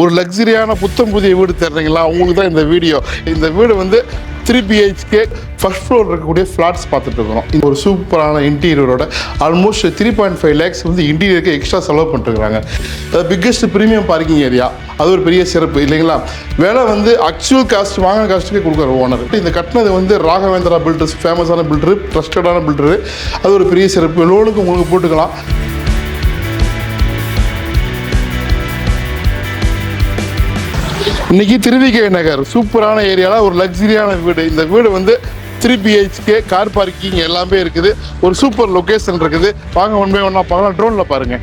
ஒரு லக்ஸரியான புத்தம் புதிய வீடு தர்றீங்களா? அவங்களுக்கு தான் இந்த வீடியோ. இந்த வீடு வந்து த்ரீ பிஹெச்கே ஃபர்ஸ்ட் ஃப்ளோர் இருக்கக்கூடிய ஃப்ளாட்ஸ் பார்த்துட்டு இருக்கிறோம் இந்த ஒரு சூப்பரான இன்டீரியரோட almost three point five lakhs வந்து இன்டீரியருக்கு எக்ஸ்ட்ரா செலவு பண்ணிட்டுருக்காங்க அது பிக்கெஸ்ட் ப்ரீமியம் பார்க்கிங் ஏரியா அது ஒரு பெரிய சிறப்பு இல்லைங்களா? வேலை வந்து ஆக்சுவல் காஸ்ட் வாங்கின காஸ்ட்டுக்கே கொடுக்குற ஓனர் இந்த கட்டினது வந்து ராகவேந்திரா பில்டர்ஸ் ஃபேமஸான பில்டரு ட்ரஸ்டடான பில்டரு அது ஒரு பெரிய சிறப்பு. லோனுக்கு உங்களுக்கு போட்டுக்கலாம். இன்னைக்கு திருவிகை நகர் சூப்பரான ஏரியாவில் ஒரு லக்ஸரியான வீடு. இந்த வீடு வந்து த்ரீ பிஹெச்கே கார் பார்க்கிங் எல்லாமே இருக்குது. ஒரு சூப்பர் லொகேஷன் இருக்குது. வாங்க ஒன் பை ஒன்னா பார்க்கலாம் ட்ரோனில் பாருங்கள்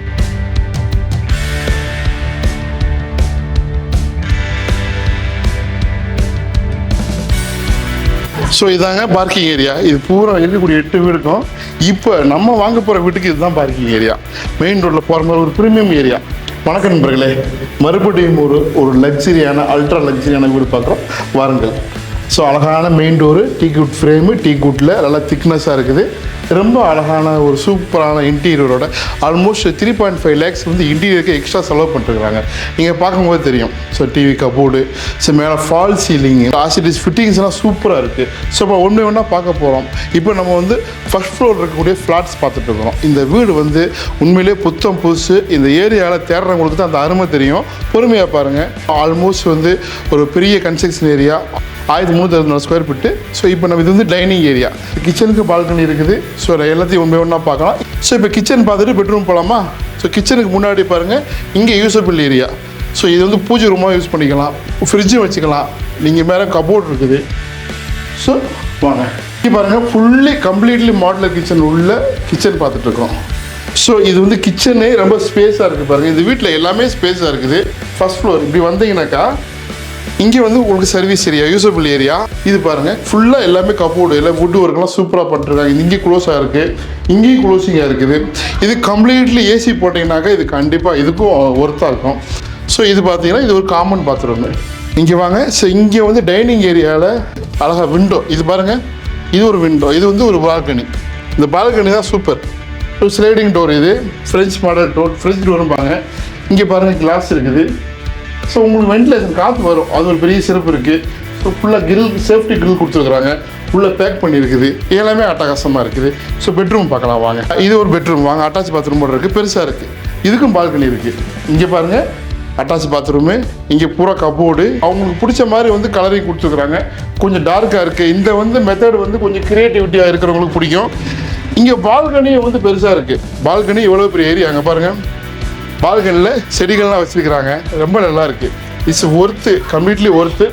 ஸோ இதாங்க பார்க்கிங் ஏரியா இது பூரா இருக்கக்கூடிய எட்டு வீடுக்கும். இப்போ நம்ம வாங்க போகிற வீட்டுக்கு இதுதான் பார்க்கிங் ஏரியா மெயின் ரோட்டில் போகிற மாதிரி ஒரு ப்ரீமியம் ஏரியா வணக்கம் நண்பர்களே. மறுபடியும் ஒரு ஒரு லக்ஸரியான அல்ட்ரா லக்ஸரியான வீடு பார்க்குறோம். வாருங்கள். ஸோ அழகான main door teak wood frame tea குட்டில் நல்லா திக்னஸாக இருக்குது. ரொம்ப அழகான ஒரு சூப்பரான இன்டீரியரோட almost three point five lakhs வந்து இன்டீரியருக்கு எக்ஸ்ட்ரா செலவு பண்ணிட்டுருக்காங்க நீங்கள் பார்க்கும்போது தெரியும். ஸோ டிவி கபோர்டு ஸோ மேலே ஃபால் சீலிங் ஆசிடிஸ் ஃபிட்டிங்ஸ்லாம் சூப்பராக இருக்குது ஸோ இப்போ ஒன்று ஒன்றா பார்க்க போகிறோம் இப்போ நம்ம வந்து ஃபர்ஸ்ட் ஃப்ளோர் இருக்கக்கூடிய ஃப்ளாட்ஸ் பார்த்துட்டு இருக்கிறோம். இந்த வீடு வந்து உண்மையிலே புத்தம் புதுசு. இந்த ஏரியாவில் தேடுறவங்களுக்கு தான் அந்த அருமை தெரியும். பொறுமையாக பாருங்கள் ஆல்மோஸ்ட் வந்து ஒரு பெரிய கன்ஸ்ட்ரக்ஷன் ஏரியா ஆயிரத்தி முந்நூற்றி அறுபது ஸ்கொயர் ஃபிட்டு ஸோ இப்போ நம்ம இது வந்து டைனிங் ஏரியா கிச்சனுக்கு பால்கனி இருக்குது. ஸோ எல்லாத்தையும் ஒன்று ஒன்றா பார்க்கலாம். ஸோ இப்போ கிச்சன் பார்த்துட்டு பெட்ரூம் போகலாமா ஸோ கிச்சனுக்கு முன்னாடி பாருங்கள் இங்கே யூசபிள் ஏரியா ஸோ இது வந்து பூஜை ரூமாக யூஸ் பண்ணிக்கலாம். ஃப்ரிட்ஜும் வச்சுக்கலாம். நீங்கள் மேலே கபோர்ட் இருக்குது. ஸோ வாங்க. இங்கே பாருங்கள் ஃபுல்லி கம்ப்ளீட்லி மாடலர் கிச்சன் உள்ள கிச்சன் பார்த்துட்ருக்கோம் ஸோ இது வந்து கிச்சனே ரொம்ப ஸ்பேஸாக இருக்குது பாருங்கள் இந்த வீட்டில் எல்லாமே ஸ்பேஸாக இருக்குது. ஃபஸ்ட் ஃப்ளோர் இப்படி வந்தீங்கன்னாக்கா இங்கே வந்து உங்களுக்கு சர்வீஸ் ஏரியா யூசபிள் ஏரியா இது பாருங்கள் ஃபுல்லாக எல்லாமே கப்போர்டு எல்லாம் வுட் ஒர்க்லாம் சூப்பராக பண்ணிருக்காங்க. இது இங்கே க்ளோஸாக இருக்குது இங்கேயும் க்ளோசிங்காக இருக்குது. இது கம்ப்ளீட்லி ஏசி போட்டிங்கனாக்கா இது கண்டிப்பாக இதுக்கும் ஒர்த்தாக இருக்கும். ஸோ இது பார்த்தீங்கன்னா இது ஒரு காமன் பாத்ரூம் இங்கே வாங்க. ஸோ இங்கே வந்து டைனிங் ஏரியாவில் அழகாக விண்டோ இது பாருங்கள் இது ஒரு விண்டோ இது வந்து ஒரு பால்கனி இந்த பால்கனி தான் சூப்பர் ஸ்லைடிங் டோர் இது. ஃப்ரெஞ்ச் மாடல் டோர் ஃப்ரெஞ்ச் டோரும்பாங்க இங்கே பாருங்கள் கிளாஸ் இருக்குது. ஸோ உங்களுக்கு வென்டிலேஷன் காற்று வரும். அது ஒரு பெரிய சிறப்பு இருக்குது ஸோ ஃபுல்லாக கிரில் சேஃப்டி கிரில் கொடுத்துருக்குறாங்க. ஃபுல்லாக பேக் பண்ணியிருக்குது. எல்லாமே அட்டகாசமாக இருக்குது. ஸோ பெட்ரூம் பார்க்கலாம் வாங்க. இது ஒரு பெட்ரூம் வாங்க அட்டாச் பாத்ரூம் போட இருக்குது பெருசாக இருக்குது இதுக்கும் பால்கனி இருக்குது இங்கே பாருங்கள் அட்டாச் பாத்ரூமு இங்கே பூரா கபோர்டு அவங்களுக்கு பிடிச்ச மாதிரி வந்து கலரிங் கொடுத்துருக்குறாங்க. கொஞ்சம் டார்க்காக இருக்குது இந்த வந்து மெத்தட் வந்து கொஞ்சம் க்ரியேட்டிவிட்டியாக இருக்கிறவங்களுக்கு பிடிக்கும். இங்கே பால்கனி வந்து பெருசாக இருக்குது பால்கனி எவ்வளோ பெரிய ஏரியா அங்கே பாருங்கள் பால்கனியில் செடிகள்லாம் வச்சுருக்கிறாங்க. ரொம்ப நல்லா இருக்குது it's worth completely worth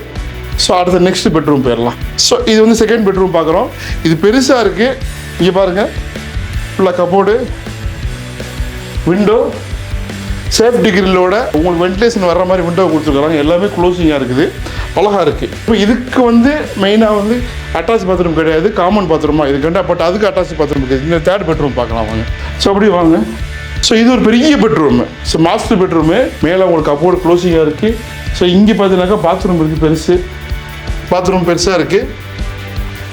so அடுத்த நெக்ஸ்ட் பெட்ரூம் போயிடலாம். ஸோ இது வந்து செகண்ட் பெட்ரூம் பார்க்குறோம். இது பெருசாக இருக்குது இங்கே பாருங்கள் ஃபுல்லாக கபோர்டு விண்டோ சேஃப்டி கிரில்லோட உங்களுக்கு வென்டிலேஷன் வர்ற மாதிரி விண்டோ கொடுத்துருக்குறாங்க எல்லாமே க்ளோசிங்காக இருக்குது. அழகாக இருக்குது இப்போ இதுக்கு வந்து மெயினாக வந்து அட்டாச் பாத்ரூம் கிடையாது. காமன் பாத்ரூமா இதுக்கு பட் அதுக்கு அட்டாச் பாத்ரூம் இருக்குது. இந்த தேர்ட் பெட்ரூம் பார்க்கலாம் வாங்க. ஸோ அப்படி வாங்க. ஸோ இது ஒரு பெரிய பெட்ரூமு ஸோ மாஸ்டர் பெட்ரூமு மேலே உங்களுக்கு கப்போர்டு க்ளோசிங்காக இருக்குது ஸோ இங்கே பார்த்தீங்கன்னாக்கா பாத்ரூம் இருக்குது பெருசு. பாத்ரூம் பெருசாக இருக்குது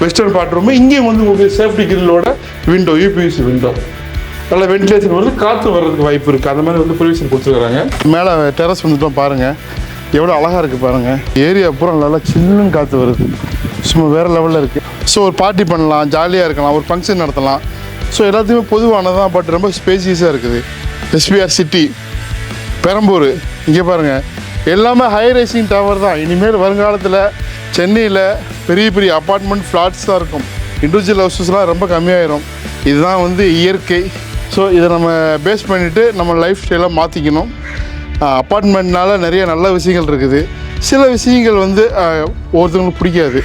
வெஸ்டர்ன் பாத்ரூமு இங்கேயும் வந்து உங்களுக்கு சேஃப்டி கிரில்லோட விண்டோ யூபிஎஸ்சி விண்டோ நல்லா வென்டிலேஷன் வருது. காற்று வர்றதுக்கு வாய்ப்பு இருக்குது அந்த மாதிரி வந்து ப்ரொவிஷன் கொடுத்துருக்குறாங்க மேலே டெரஸ் வந்துட்டோம் பாருங்கள் எவ்வளோ அழகாக இருக்குது பாருங்கள் ஏரியா பூரா நல்லா சில்லுன்னு காற்று வருது. சும்மா வேறு லெவலில் இருக்குது ஸோ ஒரு பார்ட்டி பண்ணலாம் ஜாலியாக இருக்கலாம் ஒரு ஃபங்க்ஷன் நடத்தலாம். ஸோ எல்லாத்தையுமே பொதுவானதான் பட் ரொம்ப ஸ்பேசியஸாக இருக்குது. எஸ்பிஆர் சிட்டி பெரம்பூர் இங்கே பாருங்கள் எல்லாமே ஹை ரைசிங் டவர் தான். இனிமேல் வருங்காலத்தில் சென்னையில் பெரிய பெரிய அப்பார்ட்மெண்ட் ஃப்ளாட்ஸ் தான் இருக்கும். இண்டிவிஜுவல் ஹவுசஸ்லாம் ரொம்ப கம்மியாயிரும். இதுதான் வந்து இயற்கை. ஸோ இதை நம்ம பேஸ் பண்ணிவிட்டு நம்ம லைஃப் ஸ்டைலாக மாற்றிக்கணும் அப்பார்ட்மெண்ட்னால நிறைய நல்ல விஷயங்கள் இருக்குது. சில விஷயங்கள் வந்து ஒருத்தவங்களுக்கு பிடிக்காது.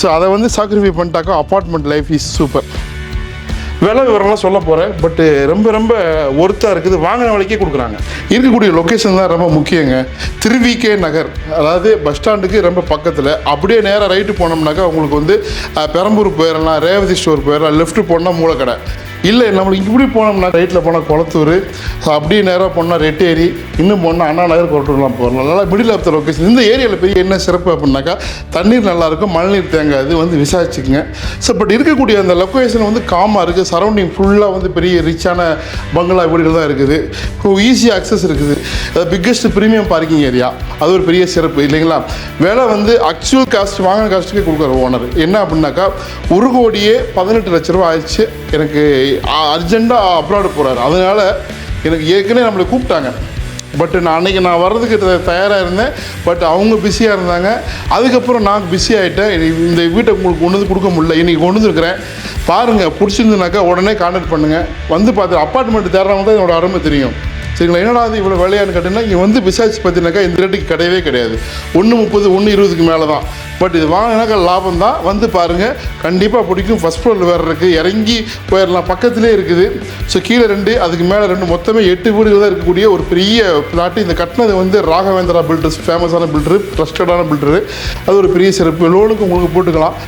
ஸோ அதை வந்து சாக்ரிஃபை பண்ணிட்டாக்கா அப்பார்ட்மெண்ட் லைஃப் இஸ் சூப்பர் விலை விவரம்லாம் சொல்ல போகிறேன் பட்டு ரொம்ப ரொம்ப ஒர்த்தாக இருக்குது. வாங்கின விலைக்கே கொடுக்குறாங்க. இருக்கக்கூடிய லொக்கேஷன் தான் ரொம்ப முக்கியங்க. திருவிகே நகர் அதாவது பஸ் ஸ்டாண்டுக்கு ரொம்ப பக்கத்தில். அப்படியே நேராக ரைட்டு போனோம்னாக்கா உங்களுக்கு வந்து பெரம்பூர் போயிடலாம் ரேவதி ஸ்டோர் போயிடலாம் லெஃப்ட் போனால் மூலக்கடை. இல்லை நம்மளுக்கு இப்படி போனோம்னா ரைட்டில் போனால் குளத்தூர் அப்படியே நேராக போனால் ரெட்டேரி இன்னும் போனால் அண்ணா நகர் கொட்டுலாம் போகலாம் நல்லா மிடில் ஆஃப் த லொக்கேஷன் இந்த ஏரியாவில் பெரிய என்ன சிறப்பு அப்படின்னாக்கா தண்ணீர் நல்லாயிருக்கும் மழைநீர் தேங்காது வந்து விசாரிச்சுக்குங்க. ஸோ பட் இருக்கக்கூடிய அந்த லொக்கேஷன் வந்து காமாக இருக்குது சரௌண்டிங் ஃபுல்லாக வந்து பெரிய ரிச்சான பங்களா வீடுகள் தான் இருக்குது. ஈஸி அக்சஸ் இருக்குது. பிக்கஸ்ட் ப்ரீமியம் பார்க்கிங் ஏரியா அது ஒரு பெரிய சிறப்பு இல்லைங்களா? விலை வந்து ஆக்சுவல் காஸ்ட் வாங்கின காஸ்ட்டுக்கே கொடுக்குற ஓனர் என்ன அப்படின்னாக்கா ஒரு கோடியே பதினெட்டு லட்ச ரூபா ஆயிடுச்சு எனக்கு அர்ஜெண்ட்டாக அப்ராடு போகிறாரு அதனால் எனக்கு ஏற்கனவே நம்மளை கூப்பிட்டாங்க. பட் நான் அன்றைக்கி நான் வர்றதுக்கு தயாராக இருந்தேன். பட் அவங்க பிஸியாக இருந்தாங்க. அதுக்கப்புறம் நான் பிஸி ஆகிட்டேன் இந்த வீட்டை உங்களுக்கு கொண்டு வந்து கொடுக்க முடியல. இன்றைக்கி கொண்டு வந்துருக்கிறேன். பாருங்கள் பிடிச்சிருந்துனாக்கா உடனே கான்டாக்ட் பண்ணுங்கள் வந்து பார்த்து அப்பார்ட்மெண்ட் தேடுறவங்க தான் என்னோட அருமை தெரியும். சரிங்களா? என்னடா அது இவ்வளோ விலையான்னு கேட்டிங்கன்னா இங்கே வந்து பிசாச்சு பார்த்தீங்கன்னாக்கா இந்த ரேட்டுக்கு கிடையவே கிடையாது. ஒன்று முப்பது ஒன்று இருபதுக்கு மேலே தான் பட் இது வாங்கினாக்கா லாபம் தான் வந்து பாருங்கள் கண்டிப்பாக பிடிக்கும். ஃபஸ்ட் ஃப்ளோரில் வேறு இருக்குது இறங்கி போயிடலாம் பக்கத்துலேயே இருக்குது. ஸோ கீழே ரெண்டு அதுக்கு மேலே ரெண்டு. மொத்தமே எட்டு வீடுகள் தான் இருக்கக்கூடிய ஒரு பெரிய பிளாட்டு இந்த கட்டினது வந்து ராகவேந்திரா பில்டர்ஸ் ஃபேமஸான பில்டரு ட்ரஸ்டடான பில்டரு அது ஒரு பெரிய சிறப்பு. லோனுக்கு உங்களுக்கு போட்டுக்கலாம்.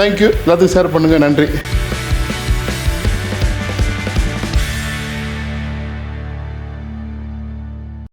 தேங்க்யூ எல்லாத்துக்கும் ஷேர் பண்ணுங்கள் நன்றி.